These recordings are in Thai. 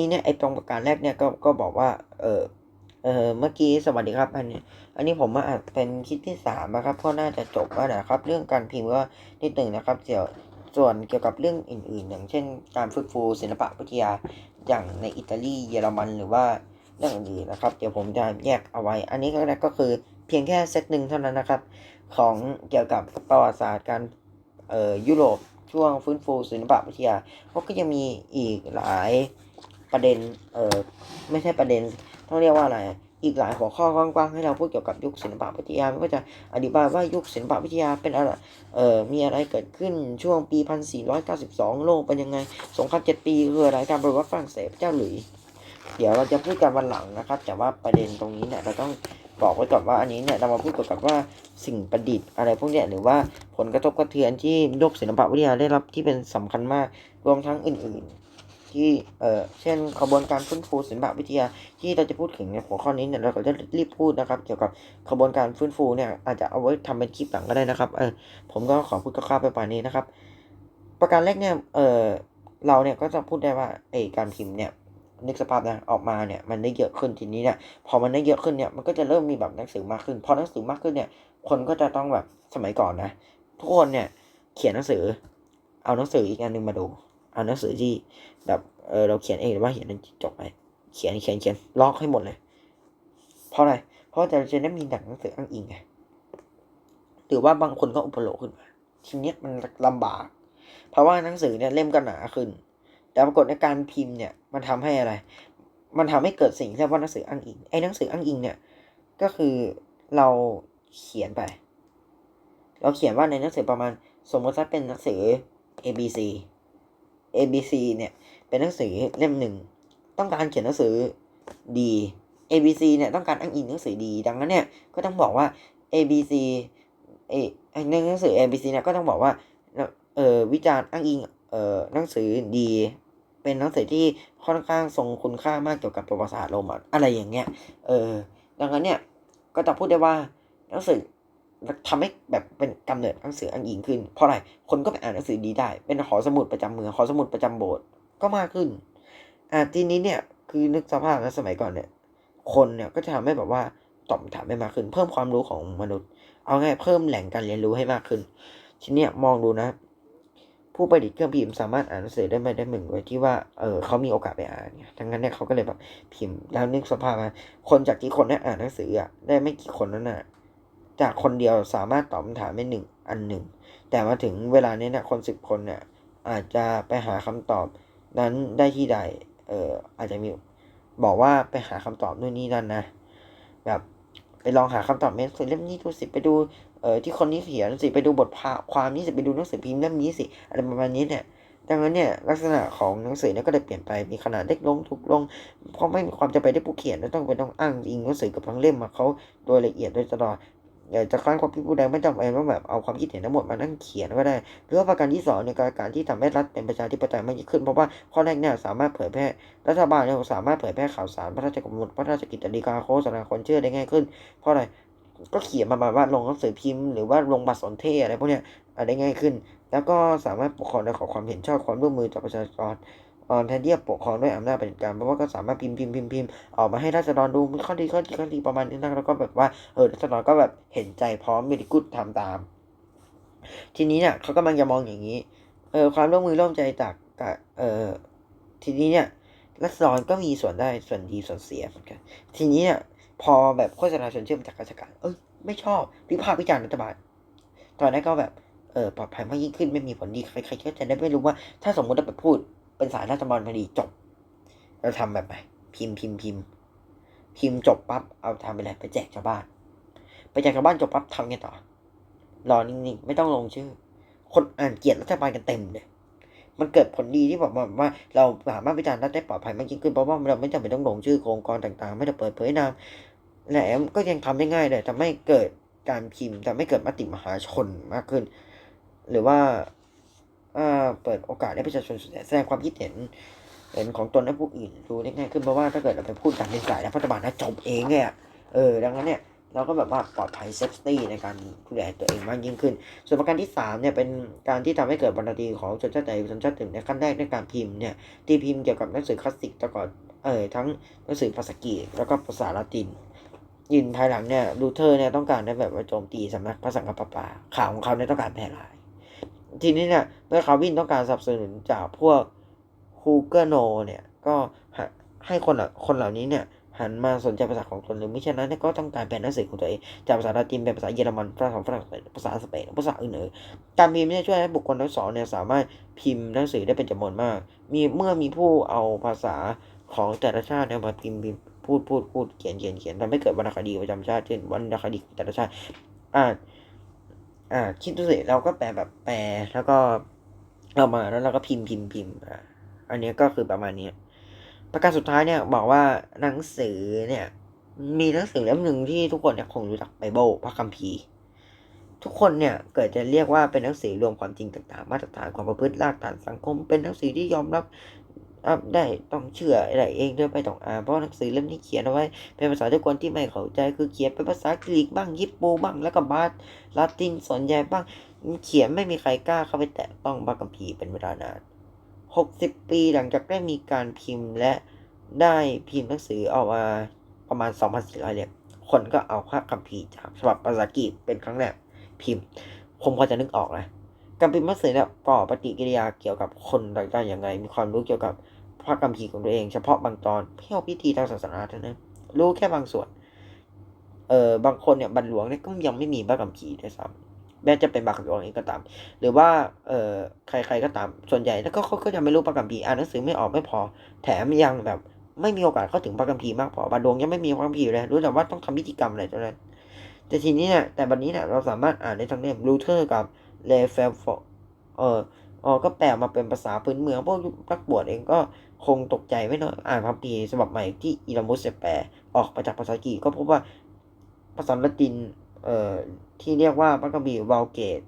นี่เนี่ยไอตรงประการแรกเนี่ยก็ก็บอกว่าเออเออเมื่อกี้สวัสดีครับอันนี้ อันนี้ผมมาอ่านเป็นคลิปที่สามนะครับก็น่าจะจบแล้วนะครับ เรื่องการพิมพ์ก็นิดหนึ่งนะครับเดี๋ยวส่วนเกี่ยวกับเรื่องอื่น ๆ อย่างเช่น การฟื้นฟูศิลปะวิทยาอย่างในอิตาลีเยอรมันหรือว่าเรื่องอื่นนะครับ เดี๋ยวผมจะแยกเอาไว้ อันนี้ก็ก็คือเพียงแค่เซตหนึ่งเท่านั้นนะครับ ของเกี่ยวกับประวัติศาสตร์การเอ่อยุโรปช่วงฟื้นฟูศิลปะวิทยาเพราะก็ยังมีอีกหลาย ประเด็น เออไม่ใช่ประเด็น ต้องเรียกว่าอะไร อีกหลายหัวข้อกว้างๆให้เราพูดเกี่ยวกับยุคศิลปะวิทยาไม่ว่าจะอธิบายว่ายุคศิลปะวิทยาเป็นอะไร เอ่อมีอะไรเกิดขึ้นช่วงปี 1492 โลกเป็นยังไง สงครามเจ็ดปีคืออะไร การปฏิวัติฝรั่งเศสเจ้าหลุย เดี๋ยวเราจะพูดกันวันหลังนะครับ แต่ว่าประเด็นตรงนี้เนี่ยเราต้องบอกไว้ก่อนว่าอันนี้เนี่ยเรามาพูดเกี่ยวกับว่าสิ่งประดิษฐ์อะไรพวกเนี้ยหรือว่าผลกระทบกระเทือนที่โลกศิลปะวิทยาได้รับที่เป็นสำคัญมากรวมทั้งอื่น ๆ ที่เอ่อเช่นกระบวนการฟื้นฟูศิลปวิทยา ที่เราจะพูดถึงในหัวข้อนี้เนี่ยเราก็จะรีบพูดนะครับ เกี่ยวกับกระบวนการฟื้นฟูเนี่ยอาจจะเอาไว้ทำเป็นคลิปหลังก็ได้นะครับเออผมก็ขอพูดคร่าวๆไปป่านนี้นะครับ ประการแรกเนี่ยเออเราเนี่ยก็จะพูดได้ว่าไอการพิมพ์เนี่ยนึกสภาพนะออกมาเนี่ยมันได้เยอะขึ้นทีนี้เนี่ยพอมันได้เยอะขึ้นเนี่ยมันก็จะเริ่มมีแบบหนังสือมากขึ้นพอหนังสือมากขึ้นเนี่ย คนก็จะต้องแบบสมัยก่อนนะ ทุกคนเนี่ยเขียนหนังสือ เอาหนังสืออีกอันหนึงมาดู เอาหนังสือที่แบบเออเราเขียนเองหรือว่าเขียนจบไป เขียนเขียนเขียนล็อกให้หมดเลย เพราะอะไร เพราะจะจะได้มีหนังสืออ้างอิงไงหรือว่าบางคนก็อุปโลกขึ้นมา ทีเนี้ยมันลำบาก เพราะว่าหนังสือเนี่ยเล่มก็หนาขึ้น แต่ปรากฏในการพิมพ์เนี่ยมันทำให้อะไร มันทำให้เกิดสิ่งที่เรียกว่าหนังสืออ้างอิง ไอ้หนังสืออ้างอิงเนี่ย ก็คือเราเขียนไป เราเขียนว่าในหนังสือประมาณสมมติถ้าเป็นหนังสือ A B C A B C เนี่ยเป็นหนังสือเล่มหนึ่งต้องการเขียนหนังสือดี A B C เนี่ยต้องการอ้างอิงหนังสือดี ดังนั้นเนี่ยก็ต้องบอกว่า A B C เอในหนังสือ A B C เนี่ยก็ต้องบอกว่าเออวิจารณ์อ้างอิงเออหนังสือดี เป็นหนังสือที่ค่อนข้างทรงคุณค่ามากเกี่ยวกับประวัติศาสตร์โรมันอะไรอย่างเงี้ยเออดังนั้นเนี่ยก็จะพูดได้ว่าหนังสือ ทำให้แบบเป็นกำเนิดหนังสืออ้างอิงขึ้น เพราะอะไร คนก็ไปอ่านหนังสือดีได้ เป็นหอสมุดประจำเมืองหอสมุดประจำโบสถ์ก็มากขึ้น อ่าทีนี้เนี่ยคือนึกสภาพนะสมัยก่อนเนี่ย คนเนี่ยก็จะทำให้แบบว่าตอบถามให้มากขึ้น เพิ่มความรู้ของมนุษย์ เอาง่ายเพิ่มแหล่งการเรียนรู้ให้มากขึ้น ทีนี้มองดูนะ ผู้ประดิษฐ์เครื่องพิมพ์สามารถอ่านหนังสือได้ไม่ได้หนึ่งโดยที่ว่า เออเขามีโอกาสไปอ่านเนี่ยดังนั้นเนี่ยเขาก็เลยแบบพิมพ์แล้วนึกสภาพนะคนจากที่คนได้อ่านหนังสืออะได้ไม่กี่คนนั่นน่ะ จากคนเดียวสามารถตอบคำถามได้หนึ่งอันหนึ่ง แต่มาถึงเวลานี้เนี่ยคนสิบคนเนี่ยอาจจะไปหาคำตอบนั้นได้ที่ใด เอออาจจะมีบอกว่าไปหาคำตอบนู่นนี่นั่นนะ แบบไปลองหาคำตอบเมสเล่มนี้ดูสิไปดูเออที่คนนี้เขียนสิไปดูบทความนี้สิไปดูหนังสือพิมพ์เล่มนี้สิอะไรประมาณนี้เนี่ยดังนั้นเนี่ยลักษณะของหนังสือเนี่ยก็เลยเปลี่ยนไปมีขนาดเล็กลงถูกลง เพราะไม่มีความจำเป็นที่ผู้เขียนจะต้องไปต้องอ้างอิงหนังสือกับทั้งเล่มมาเขาโดยละเอียดโดยตลอด อยากจะครั้งความคิดผู้ใดไม่จำเป็นต้องแบบเอาความคิดเห็นทั้งหมดมานั่งเขียนก็ได้ หรือว่าประการที่สองในการที่ทำให้รัฐเป็นประชาธิปไตยมากยิ่งขึ้น เพราะว่าข้อแรกเนี่ยสามารถเผยแพร่รัฐบาลเนี่ยสามารถเผยแพร่ข่าวสารพระราชกำหนดพระราชกิจฎีกาโฆษณาคนเชื่อได้ง่ายขึ้น เพราะอะไรก็เขียนมาแบบว่าลงหนังสือพิมพ์หรือว่าลงบัตรสนเทศอะไรพวกเนี้ยได้ง่ายขึ้น แล้วก็สามารถปกครองโดยขอความเห็นชอบความร่วมมือจากประชาชน แทนที่จะปกครองด้วยอำนาจเผด็จการเพราะว่าก็สามารถพิมพ์พิมพ์พิมพ์พิมพ์ออกมาให้ราษฎรดูมีข้อดีข้อดีข้อดีประมาณนี้นะแล้วก็แบบว่าเออราษฎรก็แบบเห็นใจพร้อมมีกุดทำตาม ทีนี้เนี่ยเขากำลังจะมองอย่างนี้เออความร่วมมือร่วมใจจากกับเออทีนี้เนี่ยรัษฎรก็มีส่วนได้ส่วนดีส่วนเสียเหมือนกันทีนี้เนี่ยพอแบบโฆษณาชวนเชื่อมจากราชการ เอ้ยไม่ชอบวิพากษ์วิจารณ์รัฐบาลตอนนั้นก็แบบเออปลอดภัยมากยิ่งขึ้นไม่มีผลดีใครๆก็จะได้ไม่รู้ว่า ถ้าสมมติเราไปพูด เป็นสายรัฐบาลพอดีจบ เราทำแบบไหนพิมพ์พิมพ์พิมพ์พิมพ์จบปั๊บเอาทำไปเลยไปแจกชาวบ้าน ไปแจกชาวบ้านจบปั๊บทำไงต่อ รอนิ่งๆไม่ต้องลงชื่อ คนอ่านเกียดรัฐบาลกันเต็มเลยมันเกิดผลดีที่แบบว่าเราสามารถวิจารณ์รัฐได้ปลอดภัยมากยิ่งขึ้นเพราะว่าเราไม่จำเป็นต้องลงชื่อโครงกรต่างๆ ไม่ได้เปิดเผยนามและก็ยังทำได้ง่ายเลยทำให้เกิดการพิมพ์ทำให้เกิดมติมหาชนมากขึ้น หรือว่า เปิดโอกาสให้ประชาชนแสดงความคิดเห็นเห็นของตนและผู้อื่นรู้ได้ง่ายขึ้นเพราะว่าถ้าเกิดเราไปพูดตามในสายรัฐบาลนะจบเองเนี่ยเออดังนั้นเนี่ยแล้วก็แบบว่าปลอดภัยเซฟตี้ในการดูแลตัวเองมากยิ่งขึ้น ส่วนประการที่3เนี่ยเป็นการที่ทำให้เกิดบรรณาธิของชนชาติใดชนชาติหนึ่งในขั้นแรกในการพิมพ์เนี่ยตีพิมพ์เกี่ยวกับหนังสือคลาสสิกต่ก่อนเอ่ยทั้งหนังสือภาษากรีกแล้วก็ภาษาละตินยินภายหลังเนี่ยลูเทอร์เนี่ยต้องการได้แบบว่าโจมตีสำนักพระสังฆปาปาข่าวของเขาเนี่ยต้องการแพร่หลาย ทีนี้เนี่ยเมื่อคาวินต้องการสนับสนุนจากพวกฮูเกอร์โนเนี่ยก็ให้คนคนเหล่านี้เนี่ยหันมาสนใจภาษาของตนหรือไม่เช่นนั้นก็ต้องการแปลหนังสือของตัวเองจากภาษาละตินเป็นภาษาเยอรมันภาษาฝรั่งเศสภาษาสเปนภาษาอื่นๆการพิมพ์เนี่ยช่วยให้บุคคลทั้งสองเนี่ยสามารถพิมพ์หนังสือได้เป็นจำนวนมาก มีเมื่อมีผู้เอาภาษาของแต่ละชาติเนี่ยมาพิมพ์พูดพูดพูดเขียนเขียนเขียนทำให้เกิดวรรณคดีประจำชาติเช่นวรรณคดีแต่ละชาติอ่า อ่าคิดดูสิเราก็แปลแบบแปลแล้วก็เอามาแล้วเราก็พิมพ์พิมพ์พิมพ์อ่าอันนี้ก็คือประมาณนี้ประการสุดท้ายเนี่ยบอกว่าหนังสือเนี่ย มีหนังสือเล่มหนึ่งที่ทุกคนเนี่ยคงรู้จักไบเบิลพระคัมภีร์ ทุกคนเนี่ยเกิดจะเรียกว่าเป็นหนังสือรวมความจริงต่างๆ มาตรฐานความประพฤติรากฐานสังคม เป็นหนังสือที่ยอมรับ ได้ต้องเชื่ออะไรเองด้วยไปต้องอ่านเพราะหนังสือเล่มนี้เขียนเอาไว้ เป็นภาษาที่คนที่ไม่เข้าใจคือเขียนเป็นภาษากรีกบ้างยิปปูบ้างแล้วก็บาสลาตินส่วนใหญ่บ้าง เขียนไม่มีใครกล้าเข้าไปแตะต้องพระคัมภีเป็นเวลานานหกสิบปีหลังจากได้มีการพิมพ์และได้พิมพ์หนังสือออกมาประมาณสองพันสี่ร้อยเล่มคนก็เอาพระคัมภีร์จากฉบับภาษากรีกเป็นครั้งแรกพิมพ์ผมพอจะนึกออกนะการพิมพ์หนังสือเนี่ยก่อปฏิกิริยาเกี่ยวกับคนต่างๆอย่างไรมีความรู้เกี่ยวกับ พระคัมภีร์ของตัวเองเฉพาะบางตอนเที่ยวพิธีทางศาสนาเท่านั้นรู้แค่บางส่วน เออบางคนเนี่ยบรรหลวงเนี่ยก็ยังไม่มีพระคัมภีร์ด้วยซ้ำแม้จะเป็นบางหลวงเองก็ตาม หรือว่าเออใครๆก็ตามส่วนใหญ่แล้วก็เขาก็ยังไม่รู้พระคัมภีร์อ่านหนังสือไม่ออกไม่พอ แถมยังแบบไม่มีโอกาสเข้าถึงพระคัมภีร์มากพอบรรหลวงยังไม่มีพระคัมภีร์เลยรู้แต่ว่าต้องทำพิธีกรรมอะไรเท่านั้นแต่ทีนี้เนี่ยแต่บัดนี้เนี่ยเราสามารถอ่านได้ทั้งเล่มลูเทอร์กับเลเฟลฟเอออ๋อก็แปลมาเป็นภาษาพื้นเมืองพวกนักบวชเองก็ คงตกใจไม่น้อยอ่านคัมภีฉบับใหม่ที่อิรามุสแปลออกมาจากภาษากรีกก็พบว่าภาษาละตินเอ่อที่เรียกว่าพระคัมภีวาลเกต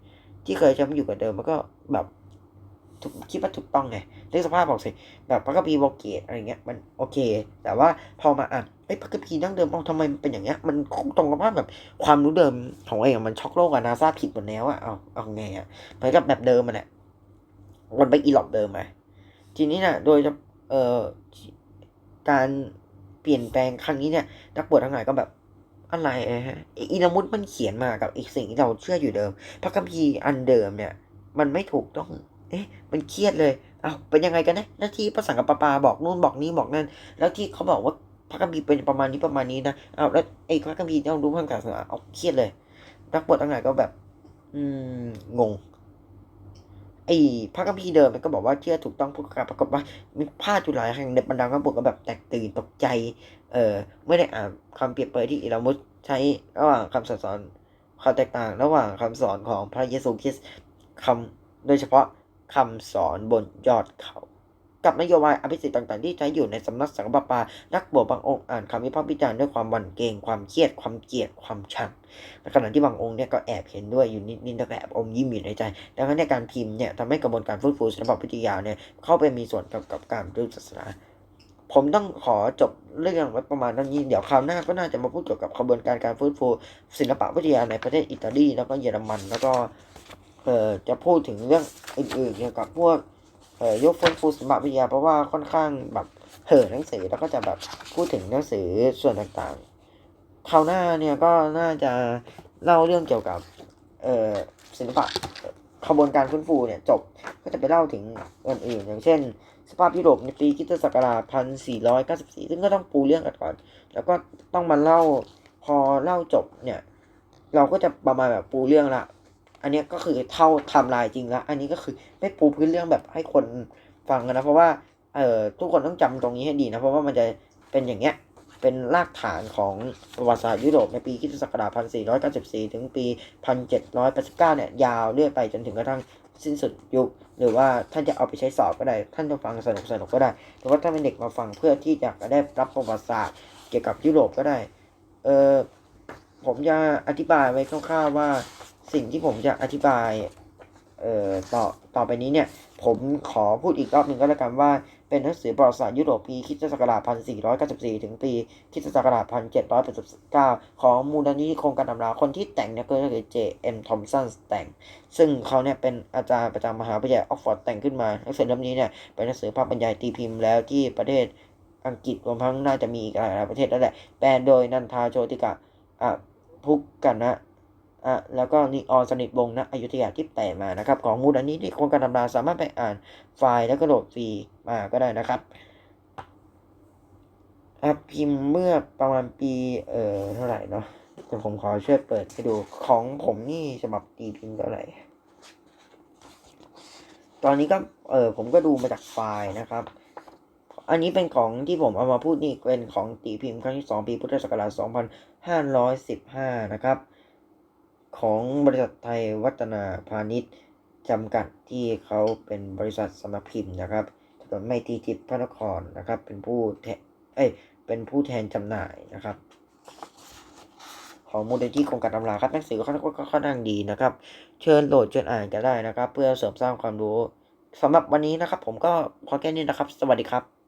ที่เคยใช้มาอยู่กับเดิมมันก็แบบถูกคิดว่าถูกต้องไงเรื่องสภาพบอกสิแบบพระคัมภีวอลเกตอะไรเงี้ยมันโอเค แต่ว่าพอมาอ่านไอ้พระคัมภีดั้งเดิมเอาทำไมมันเป็นอย่างเงี้ยมันตรงกับว่าแบบความรู้เดิมของเองมันช็อกโลกอะนาซาผิดหมดแล้วอะเอาเอาไงอะเหมือนกับแบบเดิมมันแหละวนไปอีหลอบเดิมมาทีนี้นะโดยจะ เอ่อการเปลี่ยนแปลงครั้งนี้เนี่ย นักบวชทั้งหลายก็แบบอะไรฮะอินามุตมันเขียนมากับอีกสิ่งที่เราเชื่ออยู่เดิม พระคัมภีร์อันเดิมเนี่ย มันไม่ถูกต้อง เอ๊ะ มันเครียดเลยเอาเป็นยังไงกันนะหน้าที่พระสังฆปาปาบอกนู่นบอกนี้บอกนั่น แล้วที่เขาบอกว่าพระคัมภีร์เป็นประมาณนี้ประมาณนี้นะเอาแล้วไอ้พระคัมภีร์ต้องรู้ข้างกางเอาเครียดเลย นักบวชทั้งหลายก็แบบ อืมงง อ้พระคัมภีร์เดิมมันก็บอกว่าเชื่อถูกต้องผู้การปรากฏว่ามีพลาดจุลาแห่งในบรรดานักบวชก็แบบแตกตื่นตกใจ เออไม่ได้อ่านคำเปรียบเปรยที่อิรามุสใช้ระหว่างคำสอนความแตกต่างระหว่างคำสอนของพระเยซูคริสต์คำโดยเฉพาะคำสอนบนยอดเขา กับนโยบายอภิสิทธิ์ต่างๆ ที่ใช้อยู่ในสำนักสังฆปาปา นักบวชบางองค์อ่านคำวิพากษ์วิจารณ์ด้วยความหวั่นเกรงความเครียดความเกลียดความชังในขณะที่บางองค์เนี่ยก็แอบเห็นด้วยอยู่นิดๆแล้วก็แอบอมยิ้มอยู่ในใจ ดังนั้นในการพิมพ์เนี่ยทำให้กระบวนการฟื้นฟูศิลปวิทยาเนี่ยเข้าไปมีส่วนกับกับการรู้อศาสนาผมต้องขอจบเรื่องไว้ประมาณนี้ เดี๋ยวคราวหน้าก็น่าจะมาพูดเกี่ยวกับกระบวนการการฟื้นฟูศิลปวิทยาในประเทศอิตาลีแล้วก็เยอรมัน แล้วก็เอ่อจะพูดถึงเรื่องอื่นๆเกี่ยวกับพวก เอ่อยกฟื้นฟูศิลปวิทยาเพราะว่าค่อนข้างแบบเห่อหนังสือแล้วก็จะแบบพูดถึงหนังสือส่วนต่างๆคราวหน้าเนี่ยก็น่าจะเล่าเรื่องเกี่ยวกับเอ่อศิลปะขบวนการฟื้นฟูเนี่ยจบก็จะไปเล่าถึงอื่น อย่างเช่น สภาพยุโรปในปีคริสตศักราช1494ซึ่งก็ต้องปูเรื่องกันก่อน แล้วก็ต้องมาเล่าพอเล่าจบเนี่ย เราก็จะประมาณแบบปูเรื่องละ อันนี้ก็คือเท่าไทำลายจริงละอันนี้ก็คือไม่ปูพื้นเรื่องแบบให้คนฟังกันนะเพราะว่าเอ่อทุกคนต้องจำตรงนี้ให้ดีนะเพราะว่ามันจะเป็นอย่างเงี้ยเป็นรากฐานของประวัติศาสตร์ยุโรปในปีคริสตศักราช1494 ถึงปี 1789 เนี่ย ยาวเรื่อยไปจนถึงกระทั่งสิ้นสุดยุค หรือว่าท่านจะเอาไปใช้สอบก็ได้ ท่านจะฟังสนุกสนุกก็ได้ หรือว่าถ้าเป็นเด็กมาฟังเพื่อที่จะได้รับประวัติศาสตร์เกี่ยวกับยุโรปก็ได้ เออผมจะอธิบายไว้คร่าวๆว่า สิ่งที่ผมจะอธิบายเอ่อต่อต่อไปนี้เนี่ย ผมขอพูดอีกรอบหนึ่งก็แล้วกันว่า เป็นหนังสือประวัติศาสตร์ยุโรปปีคริสตศักราช1494 ถึงปีคริสตศักราช1789 ของมูลนิธิโครงการตำราคนที่แต่งเนี่ยก็คือ J.M. Thompson แต่ง ซึ่งเขาเนี่ยเป็นอาจารย์ประจำมหาวิทยาลัยออกฟอร์ดแต่งขึ้นมาหนังสือเล่มนี้เนี่ยเป็นหนังสือภาพบรรยายตีพิมพ์แล้วที่ประเทศอังกฤษรวมทั้งน่าจะมีอีกหลายประเทศแล้วแหละแปลโดยนันทาโชติกะอะพุกกันนะ อะแล้วก็นิออนสนิทวงนะอยุธยาที่แต่มานะครับ ของมูลนิธิโครการตำราสามารถไปอ่านไฟล์แล้วก็โหลดฟรีมาก็ได้นะครับอะพิมพ์เมื่อประมาณปีเอ่อเท่าไหร่เนาะเดี๋ยวผมขอช่วยเปิดให้ดูของผมนี่ฉบับตีพิมพ์เท่าไหร่ ตอนนี้ก็เออผมก็ดูมาจากไฟล์นะครับ อันนี้เป็นของที่ผมเอามาพูดนี่เป็นของตีพิมพ์ครั้งที่2ปีพุทธศักราช2515นะครับ ของบริษัทไทยวัฒนาพาณิชย์จำกัดที่เขาเป็นบริษัทสำนักพิมพ์นะครับถนนไมตรีจิตพระนครนะครับ เป็นผู้แทนเอ้ยเป็นผู้แทนจำหน่ายนะครับ ของมูลนิธิโครงการตำราครับหนังสือก็ก็ค่อนข้างดีนะครับ เชิญโหลดเชิญอ่านกันได้นะครับ เพื่อเสริมสร้างความรู้สำหรับวันนี้นะครับ ผมก็พอแค่นี้นะครับ สวัสดีครับ